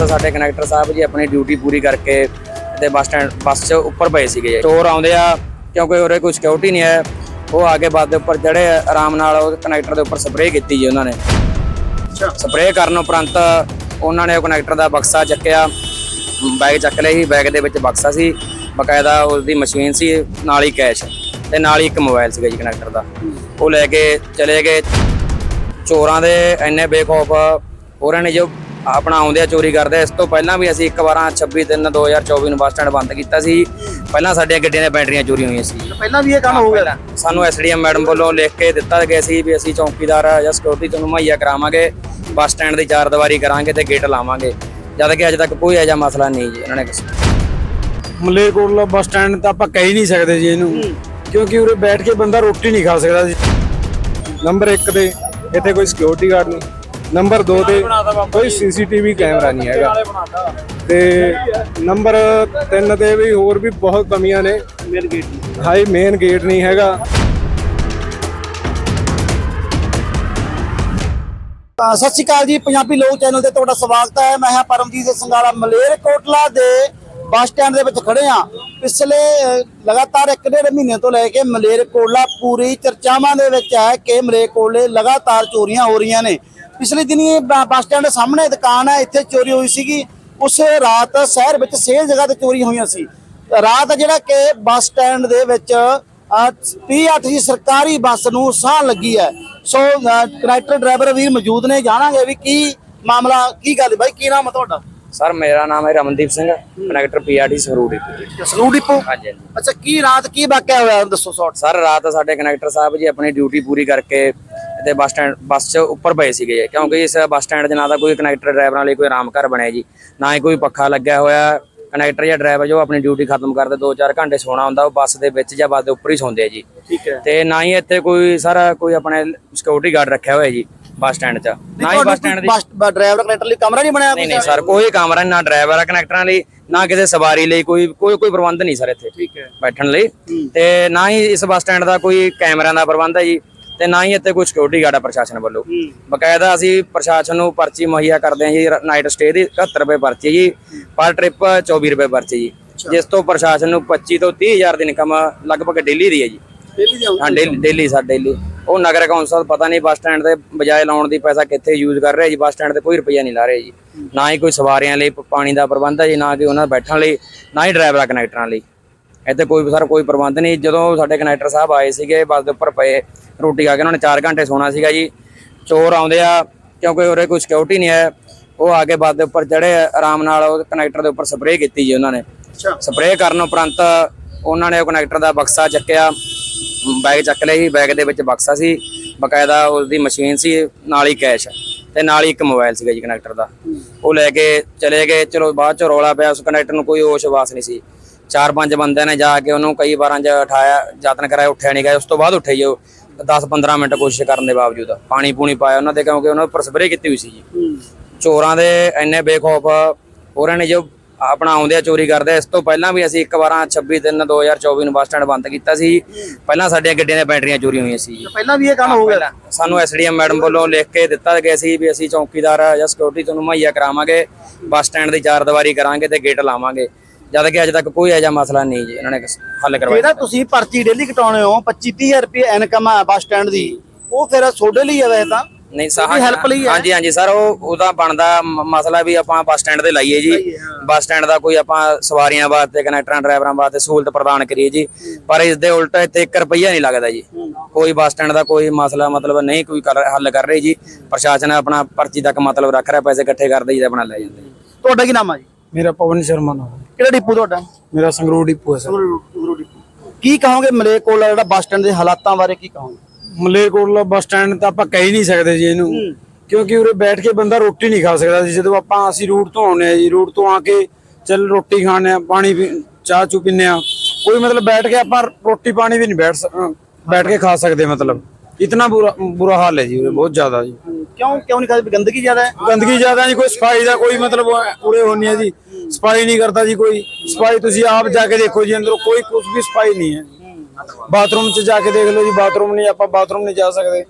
ਰਾਤ ਸਾਡੇ ਕਨੈਕਟਰ ਸਾਹਿਬ ਜੀ ਆਪਣੀ ਡਿਊਟੀ ਪੂਰੀ ਕਰਕੇ ਤੇ ਬੱਸ ਸਟੈਂਡ ਬੱਸ 'ਚ ਉੱਪਰ ਪਏ ਸੀਗੇ। ਚੋਰ ਆਉਂਦੇ ਆ ਕਿਉਂਕਿ ਉਰੇ ਕੋਈ ਸਿਕਿਉਰਿਟੀ ਨਹੀਂ ਹੈ। ਉਹ ਆ ਕੇ ਬੱਸ ਦੇ ਉੱਪਰ ਚੜੇ ਆਰਾਮ ਨਾਲ ਉਹ ਕਨੈਕਟਰ ਦੇ ਉੱਪਰ ਸਪਰੇਅ ਕੀਤੀ ਜੀ ਉਹਨਾਂ ਨੇ। ਸਪਰੇਅ ਕਰਨ ਉਪਰੰਤ ਉਹਨਾਂ ਨੇ ਉਹ ਕਨੈਕਟਰ ਦਾ ਬਕਸਾ ਚੱਕਿਆ। ਬੈਗ ਚੱਕ ਲਿਆ ਸੀ ਬੈਗ ਦੇ ਵਿੱਚ ਬਕਸਾ ਸੀ। ਬਕਾਇਦਾ ਉਸਦੀ ਮਸ਼ੀਨ ਸੀ ਨਾਲ ਹੀ ਕੈਸ਼ ਤੇ ਨਾਲ ਹੀ ਇੱਕ ਮੋਬਾਈਲ ਸੀਗਾ ਜੀ ਕਨੈਕਟਰ ਦਾ। ਉਹ ਲੈ ਕੇ ਚਲੇ ਗਏ। ਚੋਰਾਂ ਦੇ ਇੰਨੇ ਬੇਖੌਫ ਹੋਰਾਂ ਨੇ ਜੋ ਆਪਣਾ ਆਉਂਦੇ ਆ ਚੋਰੀ ਕਰਦੇ। ਇਸ ਤੋਂ ਪਹਿਲਾਂ ਵੀ ਅਸੀਂ ਇੱਕ ਵਾਰਾਂ 26 3 2024 ਨੂੰ ਬੱਸ ਸਟੈਂਡ ਬੰਦ ਕੀਤਾ ਸੀ। ਪਹਿਲਾਂ ਸਾਡੀਆਂ ਗੱਡੀਆਂ ਦੀਆਂ ਬੈਟਰੀਆਂ ਚੋਰੀ ਹੋਈਆਂ ਸੀ। ਪਹਿਲਾਂ ਵੀ ਇਹ ਕੰਮ ਹੋ ਗਿਆ? ਸਾਨੂੰ ਐਸਡੀਐਮ ਮੈਡਮ ਵੱਲੋਂ ਲਿਖ ਕੇ ਦਿੱਤਾ ਗਿਆ ਸੀ ਵੀ ਅਸੀਂ ਚੌਕੀਦਾਰ ਜਾਂ ਸਿਕਿਉਰਿਟੀ ਤੁਹਾਨੂੰ ਮੁਹੱਈਆ ਕਰਾਵਾਂਗੇ ਬੱਸ ਸਟੈਂਡ ਦੀ ਚਾਰ ਦੀਵਾਰੀ ਕਰਾਂਗੇ ਤੇ ਗੇਟ ਲਾਵਾਂਗੇ। ਜਦ ਕਿ ਅਜੇ ਤੱਕ ਕੋਈ ਐਜਾ ਮਸਲਾ ਨਹੀਂ ਜੀ ਉਹਨਾਂ ਨੇ ਦੱਸਿਆ। ਮਲੇਰਕੋਟਲਾ ਬੱਸ ਸਟੈਂਡ ਤਾਂ ਆਪਾਂ ਕਹਿ ਨਹੀਂ ਸਕਦੇ ਜੀ ਇਹਨੂੰ। ਕਿਉਂਕਿ ਉਰੇ ਬੈਠ ਕੇ ਬੰਦਾ ਰੋਟੀ ਨਹੀਂ ਖਾ ਸਕਦਾ ਜੀ। ਨੰਬਰ 1 ਤੇ ਇੱਥੇ ਕੋਈ ਸਿਕਿਉਰਿਟੀ ਗਾਰਡ ਨਹੀਂ। ਨੰਬਰ 2 ਤੇ ਕੋਈ ਸੀਸੀਟੀਵੀ ਕੈਮਰਾ ਨਹੀਂ ਹੈਗਾ। ਤੇ ਨੰਬਰ 3 ਤੇ ਵੀ ਹੋਰ ਵੀ ਬਹੁਤ ਕਮੀਆਂ ਨੇ। ਮੇਨ ਗੇਟ ਹਾਈ ਮੇਨ ਗੇਟ ਨਹੀਂ ਹੈਗਾ। ਤਾਂ ਸਤਿ ਸ਼੍ਰੀ ਅਕਾਲ ਜੀ ਪੰਜਾਬੀ ਲੋਕ ਚੈਨਲ ਤੇ ਤੁਹਾਡਾ ਸਵਾਗਤ ਹੈ। ਮੈਂ ਹਾਂ ਪਰਮਜੀਤ ਸਿੰਘ ਸੰਗਾਲਾ ਮਲੇਰਕੋਟਲਾ ਦੇ ਬੱਸ ਸਟੈਂਡ ਦੇ ਵਿੱਚ ਖੜੇ ਹਾਂ। ਪਿਛਲੇ ਲਗਾਤਾਰ ਇੱਕ ਡੇਢ ਮਹੀਨੇ ਤੋਂ ਲੈ ਕੇ ਮਲੇਰਕੋਟਲਾ ਪੂਰੀ ਚਰਚਾਵਾਂ ਦੇ ਵਿੱਚ ਹੈ ਕਿ ਮਲੇਰਕੋਟਲੇ ਲਗਾਤਾਰ ਚੋਰੀਆਂ ਹੋ ਰਹੀਆਂ ਨੇ। ਪਿਛਲੇ ਦਿਨੀ ਬੱਸ ਸਟੈਂਡ ਦੇ ਸਾਹਮਣੇ ਦੁਕਾਨ ਹੈ ਇੱਥੇ ਚੋਰੀ ਹੋਈ ਸੀਗੀ। ਉਸੇ ਰਾਤ ਸ਼ਹਿਰ ਵਿੱਚ ਸੇਲ ਜਗ੍ਹਾ ਤੇ ਚੋਰੀ ਹੋਈਆਂ ਸੀ। ਰਾਤ ਜਿਹੜਾ ਕਿ ਬੱਸ ਸਟੈਂਡ ਦੇ ਵਿੱਚ P8 ਦੀ ਸਰਕਾਰੀ ਬੱਸ ਨੂੰ ਸਾਹ ਲੱਗੀ ਹੈ। ਸੋ ਕਨੈਕਟਰ ਡਰਾਈਵਰ ਵੀਰ ਮੌਜੂਦ ਨੇ ਜਾਣਾਂਗੇ ਵੀ ਕੀ ਮਾਮਲਾ ਕੀ ਗੱਲ ਬਾਈ ਕੀ ਨਾਮ ਹੈ ਤੁਹਾਡਾ? ਸਰ ਮੇਰਾ ਨਾਮ ਹੈ ਰਮਨਦੀਪ ਸਿੰਘ ਕਨੈਕਟਰ ਪੀਆਰਟੀ ਸਰੂੜੀ ਸਲੂਟ ਡਿਪੋ? ਹਾਂਜੀ ਹਾਂਜੀ। ਅੱਛਾ ਕੀ ਰਾਤ ਕੀ ਵਾਕਿਆ ਹੋਇਆ ਦੱਸੋ ਸਰ ਰਾਤ ਸਾਡੇ ਕਨੈਕਟਰ ਸਾਹਿਬ ਜੀ ਆਪਣੀ ਡਿਊਟੀ ਪੂਰੀ ਕਰਕੇ ਤੇ ਬੱਸ ਸਟੈਂਡ ਬੱਸ 'ਚ ਉੱਪਰ ਪਏ ਸੀਗੇ ਕਿਉਂਕਿ ਇਸ ਬੱਸ ਸਟੈਂਡ 'ਚ ਨਾ ਤਾਂ ਕੋਈ ਕਨੈਕਟਰ ਡਰਾਈਵਰਾਂ ਲਈ ਕੋਈ ਆਰਾਮ ਘਰ ਬਣਿਆ ਜੀ। ਨਾ ਹੀ ਕੋਈ ਪੱਖਾ ਲੱਗਿਆ ਹੋਇਆ ਕਨੈਕਟਰ ਜਾਂ ਡਰਾਈਵਰ ਜੋ ਆਪਣੀ ਡਿਊਟੀ ਖਤਮ ਕਰਦੇ 2-4 ਘੰਟੇ ਸੌਣਾ ਹੁੰਦਾ ਉਹ ਬੱਸ ਦੇ ਵਿੱਚ ਜਾਂ ਬੱਸ ਦੇ ਉੱਪਰ ਹੀ ਸੌਂਦੇ ਆ ਜੀ। ਠੀਕ ਹੈ। ਤੇ ਨਾ ਹੀ ਇੱਥੇ ਕੋਈ ਸਰ ਕੋਈ ਆਪਣੇ ਸਿਕਿਉਰਿਟੀ ਗਾਰਡ ਰੱਖਿਆ ਹੋਇਆ ਜੀ ਬੱਸ ਸਟੈਂਡ 'ਚ। ਨਾ ਹੀ ਬੱਸ ਸਟੈਂਡ ਦੀ ਬੱਸ ਡਰਾਈਵਰ ਕਨੈਕਟਰ ਲਈ ਕਮਰਾ ਨਹੀਂ ਬਣਾਇਆ ਨਹੀਂ ਨਹੀਂ ਸਰ ਕੋਈ ਕਮਰਾ ਨਹੀਂ, ਨਾ ਡਰਾਈਵਰ ਆ ਕਨੈਕਟਰਾਂ ਲਈ ਨਾ ਕਿਸੇ ਸਵਾਰੀ ਲਈ ਕੋਈ ਕੋਈ ਕੋਈ ਪ੍ਰਬੰਧ ਨਹੀਂ ਸਰ ਇੱਥੇ ਠੀਕ ਹੈ। ਬੈਠਣ ਲਈ। ਤੇ ਨਾ ਹੀ ਇਸ ਬੱਸ ਸਟੈਂਡ ਦਾ ਕੋਈ ਕੈਮਰਿਆਂ ਦਾ ਪ੍ਰਬੰਧ ਹੈ ਜੀ। ਤੇ ਨਾ ਹੀ ਇੱਥੇ ਕੋਈ ਸਿਕਿਉਰਿਟੀ ਗਾਰਡ ਹੈ ਪ੍ਰਸ਼ਾਸਨ ਵੱਲੋਂ। ਬਕਾਇਦਾ ਅਸੀਂ ਪ੍ਰਸ਼ਾਸਨ ਨੂੰ ਪਰਚੀ ਮੁਹੱਈਆ ਕਰਦੇ ਹਾਂ ਜੀ ਨਾਈਟ ਸਟੇ ਦੀ 71 ਰੁਪਏ ਪਰਚੀ ਜੀ ਪਰ ਟ੍ਰਿਪ 24 ਰੁਪਏ ਪਰਚੀ ਜੀ। ਜਿਸ ਤੋਂ ਪ੍ਰਸ਼ਾਸਨ ਨੂੰ 25 ਤੋਂ 30 ਹਜ਼ਾਰ ਦੀ ਇਨਕਮ ਲਗਭਗ ਡੇਲੀ ਦੀ ਹੈ ਜੀ। ਡੇਲੀ ਦੀ ਹਾਂ ਡੇਲੀ ਸਰ ਡੇਲੀ ਉਹ ਨਗਰ ਕੌਂਸਲ ਪਤਾ ਨਹੀਂ ਬੱਸ ਸਟੈਂਡ ਤੇ ਬਜਾਏ ਲਾਉਣ ਦੀ ਪੈਸਾ ਕਿੱਥੇ ਯੂਜ਼ ਕਰ ਰਿਹਾ ਜੀ ਬੱਸ ਸਟੈਂਡ ਤੇ ਕੋਈ ਰੁਪਈਆ ਨਹੀਂ ਲਾ ਰਹੇ ਜੀ। ਨਾ ਹੀ ਕੋਈ ਸਵਾਰੀਆਂ ਲਈ ਪਾਣੀ ਦਾ ਪ੍ਰਬੰਧ ਹੈ ਜੀ ਨਾ ਕਿ ਉਹਨਾਂ ਦੇ ਬੈਠਣ ਲਈ ਨਾ ਹੀ ਡਰਾਈਵਰਾਂ ਕਨੈਕਟਰਾਂ ਲਈ। ਇੱਥੇ ਕੋਈ ਸਰ ਕੋਈ ਪ੍ਰਬੰਧ ਨਹੀਂ। ਜਦੋਂ ਸਾਡੇ ਕਨੈਕਟਰ ਸਾਹਿਬ ਆਏ ਸੀਗੇ ਬੱਸ ਦੇ ਉੱਪਰ ਪਏ ਰੋਟੀ ਖਾ ਕੇ ਉਹਨਾਂ ਨੇ 4 ਘੰਟੇ ਸੋਣਾ ਸੀਗਾ ਜੀ। ਚੋਰ ਆਉਂਦੇ ਆ ਕਿਉਂਕਿ ਉਰੇ ਕੋਈ ਸਿਕਿਉਰਿਟੀ ਨਹੀਂ ਹੈ। ਉਹ ਆ ਕੇ ਬੱਸ ਦੇ ਉੱਪਰ ਚੜੇ ਆਰਾਮ ਨਾਲ ਉਹ ਕਨੈਕਟਰ ਦੇ ਉੱਪਰ ਸਪਰੇਅ ਕੀਤੀ ਜੀ ਉਹਨਾਂ ਨੇ। ਅੱਛਾ। ਸਪਰੇਅ ਕਰਨ ਉਪਰੰਤ ਉਹਨਾਂ ਨੇ ਉਹ ਕਨੈਕਟਰ ਦਾ ਬਕਸਾ ਚੱਕਿਆ। ਬੈਗ ਚੱਕ ਲਿਆ ਸੀ ਬੈਗ ਦੇ ਵਿੱਚ ਬਕਸਾ ਸੀ। ਬਕਾਇਦਾ ਉਸਦੀ ਮਸ਼ੀਨ ਸੀ ਨਾਲ ਹੀ ਕੈਸ਼ ਤੇ ਨਾਲ ਹੀ ਇੱਕ ਮੋਬਾਈਲ ਸੀਗਾ ਜੀ ਕਨੈਕਟਰ ਦਾ। ਉਹ ਲੈ ਕੇ ਚਲੇ ਗਏ। ਚਲੋ ਬਾਅਦ ਚ ਰੌਲਾ ਪਿਆ ਉਸ ਕਨੈਕਟਰ ਨੂੰ ਕੋਈ ਹੋਸ਼ ਵਾਸ ਨਹੀਂ ਸੀ। ਚਾਰ ਪੰਜ ਬੰਦਿਆਂ ਨੇ ਜਾ ਕੇ ਉਹਨੂੰ ਕਈ ਵਾਰਾਂ ਜ ਉਠਾਇਆ ਯਤਨ ਕਰਾਇਆ ਉੱਠਿਆ ਨਹੀਂ ਗਿਆ। ਉਸ ਤੋਂ ਬਾਅਦ ਉੱਠੇ ਜੀ ਉਹ। 10-15 ਮਿੰਟ ਕੋਸ਼ਿਸ਼ ਕਰਨ ਦੇ ਬਾਵਜੂਦ। ਪਾਣੀ ਪੂਣੀ ਪਾਇਆ ਉਹਨਾਂ ਦੇ ਕਿਉਂਕਿ ਉਹਨਾਂ ਉੱਪਰ ਸਪਰੇਅ ਕੀਤੀ ਹੋਈ ਸੀ ਜੀ। ਚੋਰਾਂ ਦੇ ਇੰਨੇ ਬੇਖੌਫ ਹੋਰਾਂ ਨੇ ਜੋ ਆਪਣਾ ਆਉਂਦੇ ਆ ਚੋਰੀ ਕਰਦੇ। ਇਸ ਤੋਂ ਪਹਿਲਾਂ ਵੀ ਅਸੀਂ ਇੱਕ ਵਾਰਾਂ 26 3 2024 ਨੂੰ ਬੱਸ ਸਟੈਂਡ ਬੰਦ ਕੀਤਾ ਸੀ। ਪਹਿਲਾਂ ਸਾਡੀਆਂ ਗੱਡੀਆਂ ਦੀਆਂ ਬੈਟਰੀਆਂ ਚੋਰੀ ਹੋਈਆਂ ਸੀ ਪਹਿਲਾਂ ਵੀ ਇਹ ਕੰਮ ਹੋ ਗਿਆ? ਸਾਨੂੰ ਐਸਡੀਐਮ ਮੈਡਮ ਵੱਲੋਂ ਲਿਖ ਕੇ ਦਿੱਤਾ ਗਿਆ ਸੀ ਵੀ ਅਸੀਂ ਚੌਕੀਦਾਰ ਜਾਂ ਸਿਕਿਉਰਿਟੀ ਤੁਹਾਨੂੰ ਮੁਹੱਈਆ ਕਰਾਵਾਂਗੇ। ਬੱਸ ਸਟੈਂਡ ਦੀ ਚਾਰ ਦੀਵਾਰੀ ਕਰਾਂਗੇ ਤੇ ਗੇਟ ਲਾਵਾਂਗੇ। ਜਦ ਕਿ ਅਜੇ ਤੱਕ ਕੋਈ ਐਜਾ ਮਸਲਾ ਨਹੀਂ ਜੀ ਇਹਨਾਂ ਨੇ ਹੱਲ ਕਰਵਾਇਆ। ਜਿਹੜਾ ਤੁਸੀਂ ਪਰਚੀ ਡੇਲੀ ਕਟਾਉਣੇ ਹੋ 25 30000 ਰੁਪਏ ਇਨਕਮ ਹੈ ਬੱਸ ਸਟੈਂਡ ਦੀ ਉਹ ਫਿਰ ਤੁਹਾਡੇ ਲਈ ਹੈ ਵੈਸੇ ਤਾਂ? ਨਹੀਂ ਸਾਹ ਉਹਦੀ help ਲਈ। ਹਾਂਜੀ ਹਾਂਜੀ ਸਰ ਉਹ ਉਹਦਾ ਬਣਦਾ ਮਸਲਾ ਵੀ ਆਪਾਂ ਬੱਸ ਸਟੈਂਡ ਤੇ ਲਾਈਏ ਜੀ। ਬੱਸ ਸਟੈਂਡ ਦਾ ਕੋਈ ਆਪਾਂ ਸਵਾਰੀਆਂ ਵਾਸਤੇ ਕਨੈਕਟਰਾਂ ਡਰਾਈਵਰਾਂ ਵਾਸਤੇ ਸਹੂਲਤ ਪ੍ਰਦਾਨ ਕਰੀਏ ਜੀ। ਪਰ ਇਸ ਦੇ ਉਲਟ ਇੱਥੇ 1 ਰੁਪਈਆ ਨਹੀਂ ਲੱਗਦਾ ਜੀ। ਕੋਈ ਬੱਸ ਸਟੈਂਡ ਦਾ ਕੋਈ ਮਸਲਾ ਮਤਲਬ ਨਹੀਂ ਕੋਈ ਹੱਲ ਕਰ ਰਹੀ ਜੀ। ਪ੍ਰਸ਼ਾਸਨ ਆਪਣਾ ਪਰਚੀ ਤੱਕ ਮਤਲਬ ਰੱਖ ਰਿਹਾ ਪੈਸੇ ਇਕੱਠੇ ਕਰਦੇ ਜੀ ਤੇ ਆਪਣਾ ਲੈ ਜਾਂਦੇ ਤੁਹਾਡਾ ਕੀ ਨਾਮ ਹੈ ਜੀ? ਮੇਰਾ ਪਵਨ ਸ਼ਰਮਾ ਨਾਮ। ਹੈ। ਕਿਹੜਾ ਡਿਪੂ ਤੁਹਾਡਾ? ਮੇਰਾ ਸੰਗਰੂਰ ਡਿਪੂ ਹੈ ਸਰ। ਕੀ ਕਹੋਗੇ ਮਲੇਰਕੋਟਲਾ ਜਿਹੜਾ ਬੱਸ ਸਟੈਂਡ ਦੇ ਹਾਲਾਤਾਂ ਬਾਰੇ ਕੀ ਕਹੋਗੇ? ਮਲੇਰਕੋਟਲਾ ਬੱਸ ਸਟੈਂਡ ਤਾਂ ਆਪਾਂ ਕਹਿ ਹੀ ਨਹੀਂ ਸਕਦੇ ਜੀ ਇਹਨੂੰ। ਕਿਉਂਕਿ ਉਰੇ ਬੈਠ ਕੇ ਬੰਦਾ ਰੋਟੀ ਨਹੀਂ ਖਾ ਸਕਦਾ ਜੀ। ਜਦੋਂ ਆਪਾਂ ਅਸੀਂ ਰੂਟ ਤੋਂ ਆਉਨੇ ਆ ਜੀ ਰੂਟ ਤੋਂ ਆ ਕੇ ਚੱਲ ਰੋਟੀ ਖਾਣੇ ਆ ਪਾਣੀ ਵੀ ਚਾਹ ਚੂ ਪੀਨੇ ਆ ਕੋਈ ਮਤਲਬ ਬੈਠ ਕੇ ਆਪਾਂ ਰੋਟੀ ਪਾਣੀ ਵੀ ਨਹੀਂ ਬੈਠ ਸ- ਅਹ ਬੈਠ ਕੇ ਖਾ ਸਕਦੇ ਮਤਲਬ। ਇਤਨਾ ਬੁਰਾ ਬੁਰਾ ਹਾਲ ਹੈ ਜੀ ਉਰੇ ਬਹੁਤ ਜ਼ਿਆਦਾ ਜੀ ਕਿਉਂ ਕਿਉਂ ਨਹੀਂ ਖਾਦੇ ਗੰਦਗੀ ਜ਼ਿਆਦਾ ਹੈ ਗੰਦਗੀ ਜ਼ਿਆਦਾ ਜੀ ਕੋਈ ਸਫਾਈ ਦਾ ਕੋਈ ਮਤਲਬ ਉਰੇ ਹੋਣੀ ਹੈ ਜੀ ਸਫਾਈ ਨਹੀਂ ਕਰਦਾ ਜੀ ਕੋਈ ਸਫਾਈ ਤੁਸੀਂ ਆਪ ਜਾ ਕੇ ਦੇਖੋ ਜੀ ਅੰਦਰੋਂ ਕੋਈ ਕੁਝ ਵੀ ਸਫਾਈ ਨਹੀਂ ਹੈ ਬਾਥਰੂਮ 'ਚ ਜਾ ਕੇ ਦੇਖ ਲਓ ਜੀ ਬਾਥਰੂਮ ਨਹੀਂ ਆਪਾਂ ਬਾਥਰੂਮ ਨਹੀਂ ਜਾ ਸਕਦੇ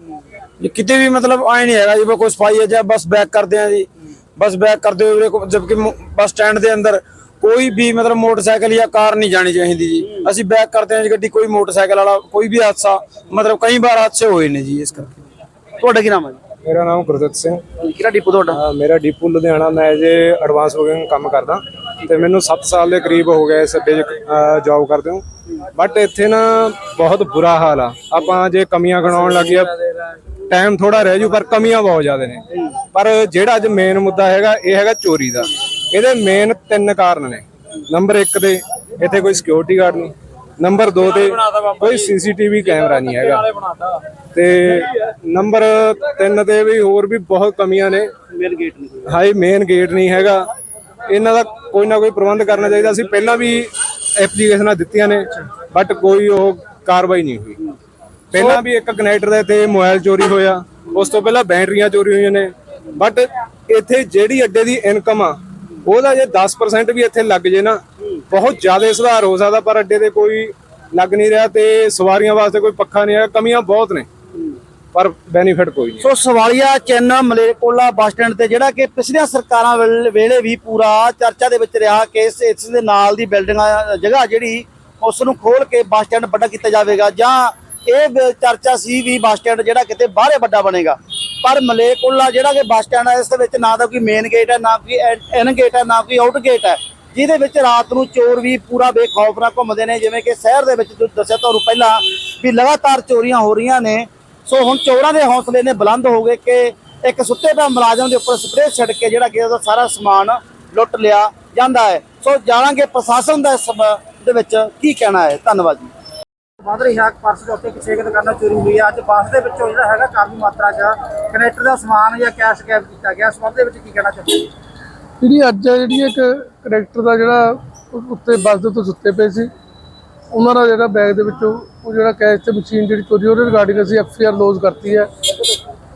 ਜੀ ਕਿਤੇ ਵੀ ਮਤਲਬ ਆਏ ਨਹੀਂ ਹੈਗਾ ਜੀ ਬਸ ਕੋਈ ਸਫਾਈ ਹੈ ਜਾਂ ਬਸ ਬੈਕ ਕਰਦੇ ਆ ਜੀ बस बैक करते हुए को- जबकि मो- बस स्टैंड के अंदर ਕੋਈ ਵੀ ਮਤਲਬ ਮੋਟਰਸਾਈਕਲ ਜਾਂ ਕਾਰ ਨਹੀਂ ਜਾਣੀ ਚਾਹੀਦੀ ਜੀ। ਅਸੀਂ ਬੈਕ ਕਰਦੇ ਹਾਂ ਜੀ ਗੱਡੀ ਕੋਈ ਮੋਟਰਸਾਈਕਲ ਵਾਲਾ ਕੋਈ ਵੀ ਹਾਦਸਾ ਮਤਲਬ ਕਈ ਵਾਰ ਹਾਦਸੇ ਹੋਏ ਨੇ ਜੀ ਇਸ ਕਰਕੇ। ਤੁਹਾਡਾ ਕੀ ਨਾਮ ਹੈ ਮੇਰਾ ਨਾਮ ਗੁਰਦਿੱਤ ਸਿੰਘ। ਕਿਹੜਾ ਡਿਪੂ ਤੁਹਾਡਾ? ਮੇਰਾ ਡਿਪੂ ਲੁਧਿਆਣਾ ਮੈਂ ਐਜ ਐਡਵਾਂਸ ਬੁਕਿੰਗ ਕੰਮ ਕਰਦਾ। ਤੇ ਮੈਨੂੰ 7 ਸਾਲ ਦੇ ਕਰੀਬ ਹੋ ਗਏ ਇਸ ਅੱਡੇ ਜੌਬ ਕਰਦੇ ਹਾਂ ਬਟ ਇੱਥੇ ਨਾ ਬਹੁਤ ਬੁਰਾ ਹਾਲ ਆ। ਆਪਾਂ ਜੇ ਕਮੀਆਂ ਗਣਾਉਣ ਲੱਗੀਏ ਟਾਈਮ ਥੋੜਾ ਰਹਿ ਜੂ ਪਰ ਕਮੀਆਂ ਬਹੁਤ ਜ਼ਿਆਦਾ ਨੇ। ਪਰ ਜਿਹੜਾ ਅੱਜ ਮੇਨ ਮੁੱਦਾ ਹੈਗਾ ਇਹ ਹੈਗਾ ਚੋਰੀ ਦਾ। ਇਹਦੇ ਮੇਨ ਤਿੰਨ ਕਾਰਨ ਨੇ। ਨੰਬਰ 1 ਤੇ ਇੱਥੇ ਕੋਈ ਸਿਕਿਉਰਿਟੀ ਗਾਰਡ ਨਹੀਂ। ਨੰਬਰ 2 ਤੇ ਕੋਈ ਸੀਸੀਟੀਵੀ ਕੈਮਰਾ ਨਹੀਂ ਹੈਗਾ। ਤੇ ਨੰਬਰ 3 ਤੇ ਵੀ ਹੋਰ ਵੀ ਬਹੁਤ ਕਮੀਆਂ ਨੇ। ਮੇਨ ਗੇਟ ਨਹੀਂ। ਹਾਈ ਮੇਨ ਗੇਟ ਨਹੀਂ ਹੈਗਾ। ਇਹਨਾਂ ਦਾ ਕੋਈ ਨਾ ਕੋਈ ਪ੍ਰਬੰਧ ਕਰਨਾ ਚਾਹੀਦਾ। ਅਸੀਂ ਪਹਿਲਾਂ ਵੀ ਐਪਲੀਕੇਸ਼ਨਾਂ ਦਿੱਤੀਆਂ ਨੇ ਬਟ ਕੋਈ ਉਹ ਕਾਰਵਾਈ ਨਹੀਂ ਹੋਈ। ਪਹਿਲਾਂ ਵੀ ਇੱਕ ਕਨੈਕਟਰ ਦੇ ਤੇ ਮੋਬਾਈਲ ਚੋਰੀ ਹੋਇਆ। ਉਸ ਤੋਂ ਪਹਿਲਾਂ ਬੈਟਰੀਆਂ ਚੋਰੀ ਹੋਈਆਂ ਨੇ। ਬਟ ਇੱਥੇ ਜਿਹੜੀ ਅੱਡੇ ਦੀ ਇਨਕਮ ਆ ਉਹਦਾ ਜੇ 10% ਵੀ ਇੱਥੇ ਲੱਗ ਜੇ ਨਾ, ਬਹੁਤ ਜ਼ਿਆਦਾ ਸੁਧਾਰ ਹੋ ਸਕਦਾ, ਪਰ ਅੱਡੇ ਤੇ ਕੋਈ ਲੱਗ ਨਹੀਂ ਰਿਹਾ ਤੇ ਸਵਾਰੀਆਂ ਵਾਸਤੇ ਕੋਈ ਪੱਖਾ ਨਹੀਂ ਹੈ ਕਮੀਆਂ ਬਹੁਤ ਨੇ। ਪਰ ਬੈਨੀਫਿਟ ਕੋਈ ਨਹੀਂ। ਸੋ ਸਵਾਲੀਆ ਚੈਨਾ ਮਲੇਰਕੋਟਲਾ ਬੱਸ ਸਟੈਂਡ ਤੇ ਜਿਹੜਾ ਕਿ ਪਿਛਲੀਆਂ ਸਰਕਾਰਾਂ ਵੇਲੇ ਵੀ ਪੂਰਾ ਚਰਚਾ ਦੇ ਵਿੱਚ ਰਿਹਾ ਕਿ ਇਸ ਇਸ ਦੇ ਨਾਲ ਦੀ ਬਿਲਡਿੰਗ, ਜਗ੍ਹਾ ਜਿਹੜੀ ਉਸ ਨੂੰ ਖੋਲ ਕੇ ਬੱਸ ਸਟੈਂਡ ਵੱਡਾ ਕੀਤਾ ਜਾਵੇਗਾ ਜਾਂ ਇਹ ਚਰਚਾ ਸੀ ਵੀ ਬੱਸ ਸਟੈਂਡ ਜਿਹੜਾ ਕਿਤੇ ਬਾਹਰੇ ਵੱਡਾ ਬਣੇਗਾ। ਪਰ ਮਲੇਰਕੋਟਲਾ ਜਿਹੜਾ ਕਿ ਬੱਸ ਸਟੈਂਡ ਹੈ ਇਸ ਦੇ ਵਿੱਚ ਨਾ ਤਾਂ ਕੋਈ ਮੇਨ ਗੇਟ ਹੈ ਨਾ ਕੋਈ ਇਨ ਗੇਟ ਹੈ ਨਾ ਕੋਈ ਆਊਟ ਗੇਟ ਹੈ ਜਿਹਦੇ ਵਿੱਚ ਰਾਤ ਨੂੰ ਚੋਰ ਵੀ ਪੂਰਾ ਬੇਖੌਫ ਨਾਲ ਘੁੰਮਦੇ ਨੇ, ਜਿਵੇਂ ਕਿ ਸ਼ਹਿਰ ਦੇ ਵਿੱਚ ਤੁਸੀਂ ਦੱਸਿਆ ਤੁਹਾਨੂੰ ਪਹਿਲਾਂ ਵੀ ਲਗਾਤਾਰ ਚੋਰੀਆਂ ਹੋ ਰਹੀਆਂ ਨੇ। ਸੋ ਹੁਣ ਚੋਰਾਂ ਦੇ ਹੌਸਲੇ ਨੇ ਬੁਲੰਦ ਹੋ ਗਏ ਕਿ ਇੱਕ ਸੁੱਤੇ ਪਿਆ ਮੁਲਾਜ਼ਮ ਦੇ ਉੱਪਰ ਸਪਰੇਅ ਛੱਡ ਕੇ ਜਿਹੜਾ ਕਿ ਉਹਦਾ ਸਾਰਾ ਸਮਾਨ ਲੁੱਟ ਲਿਆ ਜਾਂਦਾ ਹੈ। ਸੋ ਜਾਣਾਂਗੇ ਪ੍ਰਸ਼ਾਸਨ ਦਾ ਇਸ ਦੇ ਵਿੱਚ ਕੀ ਕਹਿਣਾ ਹੈ। ਧੰਨਵਾਦ ਜੀ। ਬਾਦਰ ਇਸ਼ਾਕ ਪਰਸ ਦੇ ਉੱਤੇ ਕਿਸੇ ਦੁਕਾਨਾਂ ਚੋਰੀ ਹੋਈ ਹੈ ਅੱਜ ਬੱਸ ਦੇ ਵਿੱਚੋਂ ਜਿਹੜਾ ਹੈਗਾ ਕਾਫੀ ਮਾਤਰਾ 'ਚ ਕਨੈਕਟਰ ਦਾ ਸਮਾਨ ਜਾਂ ਕੈਸ਼ ਕੈਪ ਕੀਤਾ ਗਿਆ। ਇਸ ਦੇ ਵਿੱਚ ਕੀ ਕਹਿਣਾ ਚਾਹੁੰਦੇ ਜਿਹੜੀ ਅੱਜ ਜਿਹੜੀ ਇੱਕ ਕਰੈਕਟਰ ਦਾ ਜਿਹੜਾ ਉੱਤੇ ਬੱਸ ਦੇ ਉੱਤੇ ਸੁੱਤੇ ਪਏ ਸੀ, ਉਹਨਾਂ ਦਾ ਜਿਹੜਾ ਬੈਗ ਦੇ ਵਿੱਚੋਂ ਉਹ ਜਿਹੜਾ ਕੈਸ਼ ਤੇ ਮਸ਼ੀਨ ਜਿਹੜੀ ਚੋਰੀ ਉਹਦੇ ਰਿਗਾਰਡਿੰਗ ਅਸੀਂ ਐਫ ਆਰ ਲੋਜ਼ ਕਰਤੀ ਹੈ।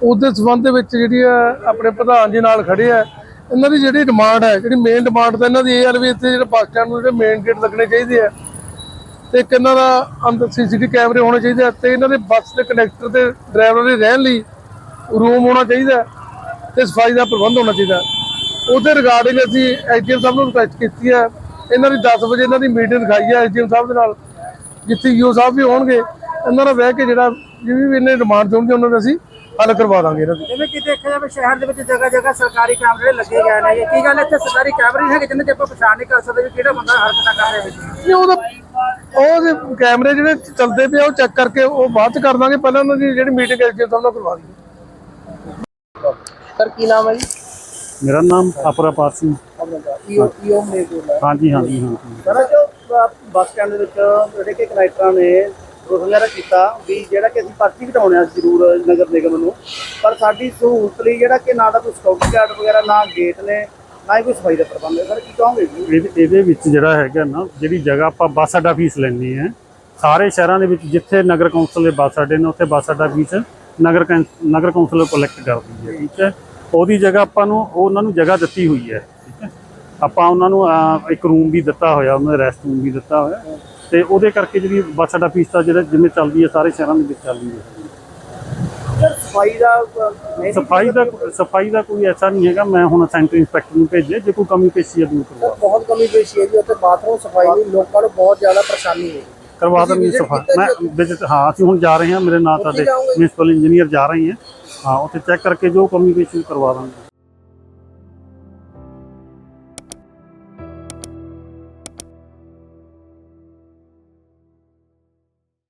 ਉਹਦੇ ਸਬੰਧ ਦੇ ਵਿੱਚ ਜਿਹੜੀ ਆ ਆਪਣੇ ਪ੍ਰਧਾਨ ਜੀ ਨਾਲ ਖੜੇ ਆ। ਇਹਨਾਂ ਦੀ ਜਿਹੜੀ ਡਿਮਾਂਡ ਹੈ, ਜਿਹੜੀ ਮੇਨ ਡਿਮਾਂਡ ਤਾਂ ਇਹਨਾਂ ਦੀ ਇਹ ਹੈ ਵੀ ਇੱਥੇ ਜਿਹੜੇ ਬੱਸ ਸਟੈਂਡ ਨੂੰ ਜਿਹੜੇ ਮੇਨ ਗੇਟ ਲੱਗਣੇ ਚਾਹੀਦੇ ਆ ਤੇ ਇੱਕ ਇਹਨਾਂ ਦਾ ਅੰਦਰ ਸੀਸੀਟੀਵੀ ਕੈਮਰੇ ਹੋਣੇ ਚਾਹੀਦੇ ਆ ਤੇ ਇਹਨਾਂ ਦੇ ਬੱਸ ਦੇ ਕਨੈਕਟਰ ਤੇ ਡਰਾਈਵਰ ਦੇ ਰਹਿਣ ਲਈ ਰੂਮ ਹੋਣਾ ਚਾਹੀਦਾ ਹੈ ਤੇ ਸਫ਼ਾਈ ਦਾ ਪ੍ਰਬੰਧ ਹੋਣਾ ਚਾਹੀਦਾ। ਉਹਦੇ ਰਿਗਾਰਡਿੰਗ ਅਸੀਂ ਐਸਡੀਐਮ ਸਾਹਿਬ ਨੂੰ ਰਿਕੁਐਸਟ ਕੀਤੀ ਹੈ ਇਹਨਾਂ ਦੀ 10 ਵਜੇ ਇਹਨਾਂ ਦੀ ਮੀਟਿੰਗ ਦਿਖਾਈ ਹੈ ਐਸਡੀਐਮ ਸਾਹਿਬ ਦੇ ਨਾਲ। ਜਿੱਥੇ ਯੂ ਸਾਹਿਬ ਵੀ ਹੋਣਗੇ, ਇਹਨਾਂ ਨਾਲ ਬਹਿ ਕੇ ਜਿਹੜਾ ਜਿਵੇਂ ਵੀ ਇਹਨੇ ਡਿਮਾਂਡ ਹੋਣਗੇ ਉਹਨਾਂ ਦਾ ਅਸੀਂ ਹੱਲ ਕਰਵਾ ਦਾਂਗੇ ਇਹਨਾਂ ਦੀ। ਜਿਵੇਂ ਕਿ ਦੇਖਿਆ ਜਾਵੇ ਸ਼ਹਿਰ ਦੇ ਵਿੱਚ ਜਗ੍ਹਾ ਜਗ੍ਹਾ ਸਰਕਾਰੀ ਕੈਮਰੇ ਲੱਗੇ ਗਏ ਨੇ। ਇਹ ਕੀ ਗੱਲ ਇੱਥੇ ਸਰਕਾਰੀ ਕੈਮਰੇ ਨਹੀਂ ਹੈਗੇ ਜਿੰਨੇ ਤੇ ਆਪਾਂ ਪਛਾਣ ਨਹੀਂ ਕਰ ਸਕਦੇ ਵੀ ਕਿਹੜਾ ਬੰਦਾ ਹਰਕਤਾਂ ਕਰ ਰਿਹਾ ਹੈ ਨਹੀਂ ਉਹਦਾ ਉਹ ਜੇ ਕੈਮਰੇ ਜਿਹੜੇ ਚੱਲਦੇ ਪਏ ਉਹ ਚੈੱਕ ਕਰਕੇ ਉਹ ਬਾਅਦ ਚ ਕਰ ਦਾਂਗੇ ਪਹਿਲਾਂ ਉਹਨਾਂ ਦੀ ਜਿਹੜੀ ਮੀਟਿੰਗ ਐਸਡੀਐਮ ਸਾਹਿਬ ਨਾਲ ਕਰਵਾ ਦਈਏ। ਸਰ ਕੀ ਨਾਮ ਹੈ ਜੀ? ਮੇਰਾ ਨਾਮ ਅਪਰਾਪਾਲ ਸਿੰਘ। ਹਾਂਜੀ ਹਾਂਜੀ ਹਾਂਜੀ। ਸਰ ਜੋ ਬੱਸ ਸਟੈਂਡ ਦੇ ਵਿੱਚ ਜਿਹੜੇ ਕਿ ਕਨੈਕਟਰਾਂ ਨੇ ਰੋਸ ਵਗੈਰਾ ਕੀਤਾ ਵੀ ਜਿਹੜਾ ਕਿ ਅਸੀਂ ਪਰਚੀ ਕਟਾਉਣੇ ਆ ਜ਼ਰੂਰ ਨਗਰ ਨਿਗਮ ਨੂੰ। ਪਰ ਸਾਡੀ ਸਹੂਲਤ ਲਈ ਜਿਹੜਾ ਕਿ ਨਾ ਤਾਂ ਕੋਈ ਸਕਿਉਰਟੀ ਗਾਰਡ ਵਗੈਰਾ ਨਾ ਗੇਟ ਨੇ ਨਾ ਹੀ ਕੋਈ ਸਫ਼ਾਈ ਦਾ ਪ੍ਰਬੰਧ ਹੈ। ਸਰ ਕੀ ਕਹੋਗੇ ਜੀ? ਇਹਦੇ ਇਹਦੇ ਵਿੱਚ ਜਿਹੜਾ ਹੈਗਾ ਨਾ ਜਿਹੜੀ ਜਗ੍ਹਾ ਆਪਾਂ ਬੱਸ ਅੱਡਾ ਫੀਸ ਲੈਣੀ ਹੈ ਸਾਰੇ ਸ਼ਹਿਰਾਂ ਦੇ ਵਿੱਚ ਜਿੱਥੇ ਨਗਰ ਕੌਂਸਲ ਦੇ ਬੱਸ ਅੱਡੇ ਨੇ ਉੱਥੇ ਬੱਸ ਅੱਡਾ ਫੀਸ ਨਗਰ ਕੌਂ- ਨਗਰ ਕੌਂਸਲ ਕਲੈਕਟ ਕਰਦੀ ਹੈ ਠੀਕ ਹੈ? ਉਹਦੀ ਜਗ੍ਹਾ ਆਪਾਂ ਨੂੰ ਉਹਨਾਂ ਨੂੰ ਜਗ੍ਹਾ ਦਿੱਤੀ ਹੋਈ ਹੈ ਠੀਕ ਹੈ? ਆਪਾਂ ਉਹਨਾਂ ਨੂੰ ਅਹ, ਇੱਕ ਰੂਮ ਵੀ ਦਿੱਤਾ ਹੋਇਆ ਉਹਨਾਂ ਨੂੰ ਰੈਸਟ ਰੂਮ ਵੀ ਦਿੱਤਾ ਹੋਇਆ। ਤੇ ਉਹਦੇ ਕਰਕੇ ਜਿਹੜੀ ਬੱਸ ਅੱਡਾ ਫੀਸ ਤਾਂ ਜਿਹੜਾ ਜਿਵੇਂ ਚੱਲਦੀ ਹੈ ਸਾਰੇ ਸ਼ਹਿਰਾਂ ਦੇ ਵਿੱਚ ਚੱਲਦੀ ਹੈ। ਸਫ਼ਾਈ ਦਾ ਨਹੀਂ ਸਫ਼ਾਈ ਦਾ ਸਫ਼ਾਈ ਦਾ ਕੋਈ ਐਸਾ ਨਹੀਂ ਹੈਗਾ ਮੈਂ ਹੁਣ ਸੈਂਟਰ ਇੰਸਪੈਕਟਰ ਨੂੰ ਭੇਜਿਆ ਜੇ ਕੋਈ ਕਮੀ ਪੇਸ਼ੀ ਹੈ ਦੂਰ ਕਰਵਾ ਬਹੁਤ ਕਮੀ ਪੇਸ਼ੀ ਹੈ ਜੀ ਉੱਥੇ ਬਾਥਰੂਮ ਸਫ਼ਾਈ ਲਈ ਲੋਕਾਂ ਨੂੰ ਬਹੁਤ ਜ਼ਿਆਦਾ ਪਰੇਸ਼ਾਨੀ ਹੈ। ਕਰਵਾ ਦੇਣਗੇ ਸਫ਼ਾਈ ਮੈਂ ਵਿਜ਼ਿਟ ਹਾਂ ਅਸੀਂ ਹੁਣ ਜਾ ਰਹੇ ਹਾਂ ਮੇਰੇ ਨਾਲ ਸਾਡੇ ਮਿਊਨਿਸਪਲ ਇੰਜੀਨੀਅਰ ਜਾ ਰਹੇ ਹਾਂ। ਹਾਂ ਉੱਥੇ ਚੈੱਕ ਕਰਕੇ ਜੋ ਕਮੀ ਪੇਸ਼ੀ ਕਰਵਾ ਦਾਂਗੇ